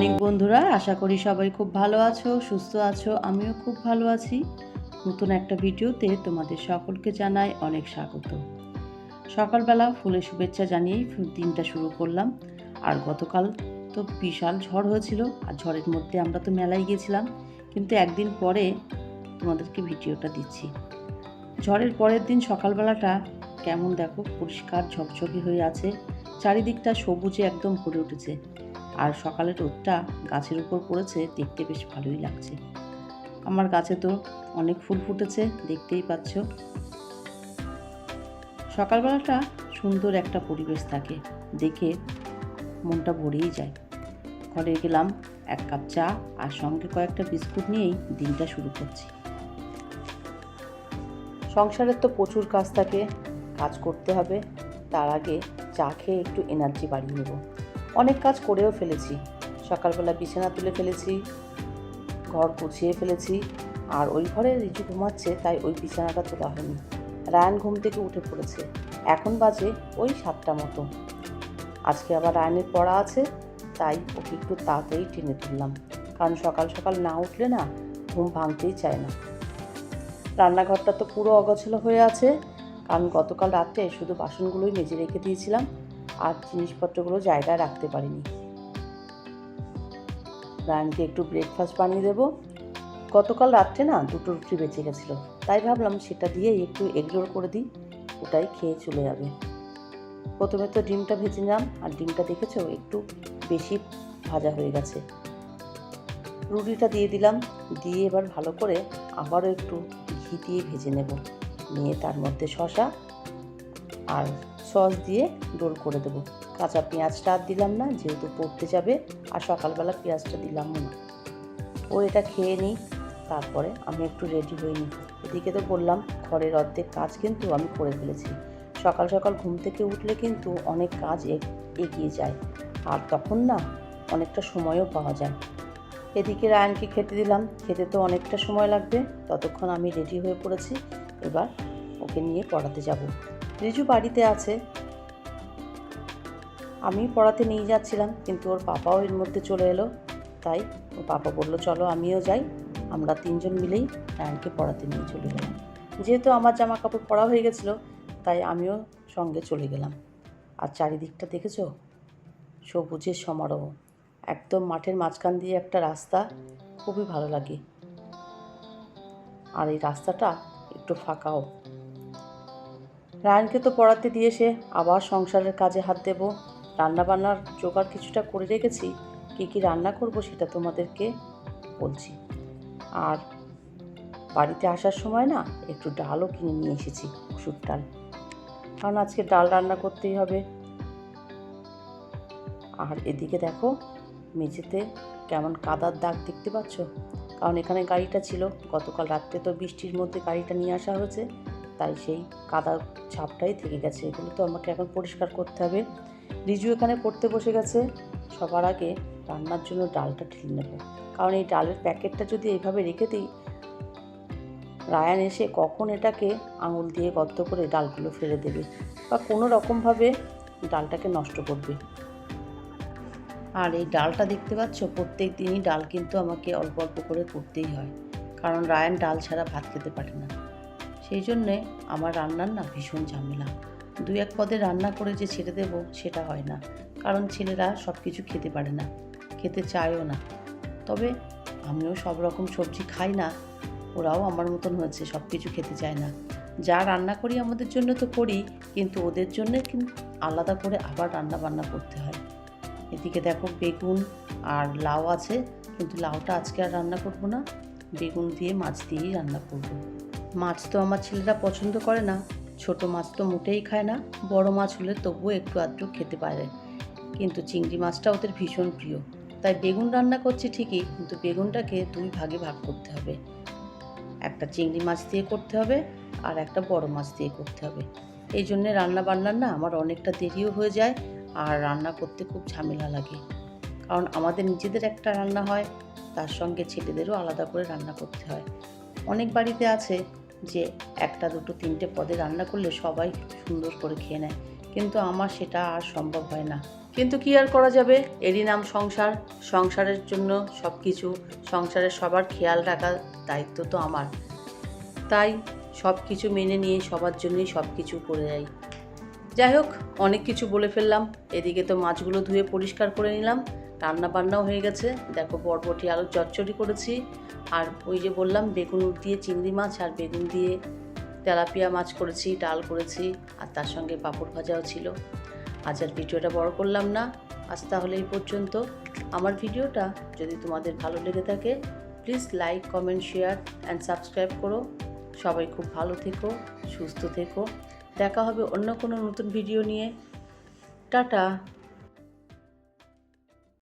Morning, বন্ধুরা। আশা করি সবাই খুব ভালো আছো, সুস্থ আছো। আমিও খুব ভালো আছি। নতুন একটা ভিডিওতে তোমাদের সকলকে জানাই অনেক স্বাগত। সকালবেলা ফুলের শুভেচ্ছা জানিয়েই দিনটা শুরু করলাম। আর গতকাল তো বিশাল ঝড় হয়েছিল, আর ঝড়ের মধ্যে আমরা তো মেলায় গিয়েছিলাম। কিন্তু একদিন পরে তোমাদেরকে ভিডিওটা দিচ্ছি। ঝড়ের পরের দিন সকালবেলাটা কেমন দেখো, পরিষ্কার ঝকঝকে হয়ে আছে। চারিদিকটা সবুজে একদম ভরে উঠেছে। আর সকালের রোদটা গাছের উপর পড়েছে, দেখতে বেশ ভালোই লাগছে। আমার গাছে তো অনেক ফুল ফুটেছে, দেখতেই পাচ্ছ। সকালবেলাটা সুন্দর একটা পরিবেশ থাকে, দেখে মনটা ভরেই যায়। ঘরে গেলাম, এক কাপ চা আর সঙ্গে কয়েকটা বিস্কুট নিয়েই দিনটা শুরু করছি। সংসারের তো প্রচুর কাজ থাকে, কাজ করতে হবে, তার আগে চা খেয়ে একটু এনার্জি বাড়িয়ে নেব। অনেক কাজ করেও ফেলেছি। সকালবেলা বিছানা তুলে ফেলেছি, ঘর গুছিয়ে ফেলেছি, আর ওই ঘরে রিজু ঘুমাচ্ছে, তাই ওই বিছানাটা তোলা হয়নি। রায়ান ঘুম থেকে উঠে পড়েছে। এখন বাজে ওই সাতটা মতো। আজকে আবার রায়নের পড়া আছে, তাই ওকে একটু তাড়াতাড়ি টেনে তুললাম। কারণ সকাল সকাল না উঠলে না ঘুম ভাঙতেই চায় না। রান্নাঘরটা তো পুরো অগোছালো হয়ে আছে, কারণ গতকাল রাতে শুধু বাসনগুলোই মেজে রেখে দিয়েছিলাম। আর জিনিসপত্রগুলো জায়গায় রাখতে পারিনি। রায়ানকে একটু ব্রেকফাস্ট বানিয়ে দেবো। গতকাল রাত্রে না দুটো রুটি বেঁচে গেছিল। তাই ভাবলাম সেটা দিয়েই একটু এগরোল করে দিই, ওটাই খেয়ে চলে যাবে। প্রথমে তো ডিমটা ভেজে নিলাম, আর ডিমটা দেখেছ একটু বেশি ভাজা হয়ে গেছে। রুটিটা দিয়ে দিলাম, দিয়ে এবার ভালো করে আবারও একটু ঘি দিয়ে ভেজে নেব। নিয়ে তার মধ্যে শশা আর সস দিয়ে রোল করে দেবো। কাঁচা পেঁয়াজটা আর দিলাম না, যেহেতু পড়তে যাবে, আর সকালবেলা পেঁয়াজটা দিলামও না। ও এটা খেয়ে নিই তারপরে আমি একটু রেডি হয়ে নিই এদিকে তো বললাম, ঘরের অর্ধেক কাজ কিন্তু আমি করে ফেলেছি। সকাল সকাল ঘুম থেকে উঠলে কিন্তু অনেক কাজ এগিয়ে যায়, আর তখন না অনেকটা সময়ও পাওয়া যায়। এদিকে রায়নকে খেতে দিলাম, খেতে তো অনেকটা সময় লাগবে, ততক্ষণ আমি রেডি হয়ে পড়েছি, এবার ওকে নিয়ে পড়াতে যাব। রিজু বাড়িতে আছে। আমি পড়াতে নিয়ে যাচ্ছিলাম, কিন্তু ওর পাপাও এর মধ্যে চলে এলো। তাই ওর পাপা বলল, চলো আমিও যাই। আমরা তিনজন মিলেই রায়ানকে পড়াতে নিয়ে চলে গেলাম। যেহেতু আমার জামা কাপড় পরা হয়ে গেছিল, তাই আমিও সঙ্গে চলে গেলাম। আর চারিদিকটা দেখেছ? সবুজের সমারোহ। একদম মাঠের মাঝখান দিয়ে একটা রাস্তা, খুবই ভালো লাগে। আর এই রাস্তাটা একটু ফাঁকাও। রায়ানকে তো পড়াতে দিয়ে এসে আবার সংসারের কাজে হাত দেব। রান্নাবান্নার জোগাড় কিছুটা করে রেখেছি। কী কী রান্না করব সেটা তোমাদেরকে বলছি। আর বাড়িতে আসার সময় না একটু ডালও কিনে নিয়ে এসেছি ওষুধ ডাল। কারণ আজকে ডাল রান্না করতেই হবে। আর এদিকে দেখো, মেঝেতে কেমন কাদার দাগ দেখতে পাচ্ছ? কারণ এখানে গাড়িটা ছিল। গতকাল রাত্রে তো বৃষ্টির মধ্যে গাড়িটা নিয়ে আসা হয়েছে। তাই সেই কাদার ছাপটাই থেকে গেছে। এগুলো তো আমাকে এখন পরিষ্কার করতে হবে। রিজু এখানে পড়তে বসে গেছে। সবার আগে রান্নার জন্য ডালটা ঢেলে নেবে। কারণ এই ডালের প্যাকেটটা যদি এইভাবে রেখে দিই, রায়ান এসে কখন এটাকে আঙুল দিয়ে গর্ত করে ডালগুলো ফেলে দেবে বা কোনো রকমভাবে ডালটাকে নষ্ট করবে। আর এই ডালটা দেখতে পাচ্ছ, প্রত্যেক দিনই ডাল কিন্তু আমাকে অল্প অল্প করে করতেই হয়। কারণ রায়ান ডাল ছাড়া ভাত খেতে পারে না। সেই জন্যে আমার রান্নার না ভীষণ ঝামেলা। দু এক পদে রান্না করে যে ছেড়ে দেবো সেটা হয় না। কারণ ছেলেরা সব কিছু খেতে পারে না, খেতে চায়ও না। তবে আমিও সব রকম সবজি খাই না, ওরাও আমার মতন হয়েছে সব কিছু খেতে চায় না। যা রান্না করি আমাদের জন্য তো করি, কিন্তু ওদের জন্য কিন্তু আলাদা করে আবার রান্না বান্না করতে হয়। এদিকে দেখো বেগুন আর লাউ আছে, কিন্তু লাউটা আজকে আর রান্না করব না। বেগুন দিয়ে মাছ দিয়েই রান্না করব। মাছ তো আমার ছেলেরা পছন্দ করে না। ছোট মাছ তো মোটেই খায় না। বড় মাছ হলে তবুও একটু আধটু খেতে পারে। কিন্তু চিংড়ি মাছটা ওদের ভীষণ প্রিয়। তাই বেগুন রান্না করছি ঠিকই, কিন্তু বেগুনটাকে দুই ভাগে ভাগ করতে হবে। একটা চিংড়ি মাছ দিয়ে করতে হবে আর একটা বড় মাছ দিয়ে করতে হবে। এই জন্যে রান্না বান্নার না আমার অনেকটা দেরিও হয়ে যায় আর রান্না করতে খুব ঝামেলা লাগে। কারণ আমাদের নিজেদের একটা রান্না হয়, তার সঙ্গে ছেলেদেরও আলাদা করে রান্না করতে হয়। অনেক বাড়িতে আছে যে একটা, দুটো, তিনটে পদে রান্না করলে সবাই সুন্দর করে খেয়ে নেয়। কিন্তু আমার সেটা আর সম্ভব হয় না। কিন্তু কি আর করা যাবে? এরই নাম সংসার। সংসারের জন্য সব কিছু সংসারের সবার খেয়াল রাখার দায়িত্ব তো আমার। তাই সব কিছু মেনে নিয়ে সবার জন্যই সব কিছু করে যাই। যাই হোক, অনেক কিছু বলে ফেললাম। এদিকে তো মাছগুলো ধুয়ে পরিষ্কার করে নিলাম। রান্না বান্নাও হয়ে গেছে। দেখো বরবটি আলু চচ্চড়ি করেছি। আর ওই যে বললাম, বেগুন দিয়ে চিংড়ি মাছ আর বেগুন দিয়ে তেলাপিয়া মাছ করেছি, ডাল করেছি, আর তার সঙ্গে পাঁপড় ভাজাও ছিল। আজ আর ভিডিওটা বড় করলাম না। আজ তাহলে এই পর্যন্ত। আমার ভিডিওটা যদি তোমাদের ভালো লেগে থাকে please like comment share and subscribe করো। সবাই খুব ভালো থেকো, সুস্থ থেকো। দেখা হবে অন্য কোনো নতুন ভিডিও নিয়ে। টাটা!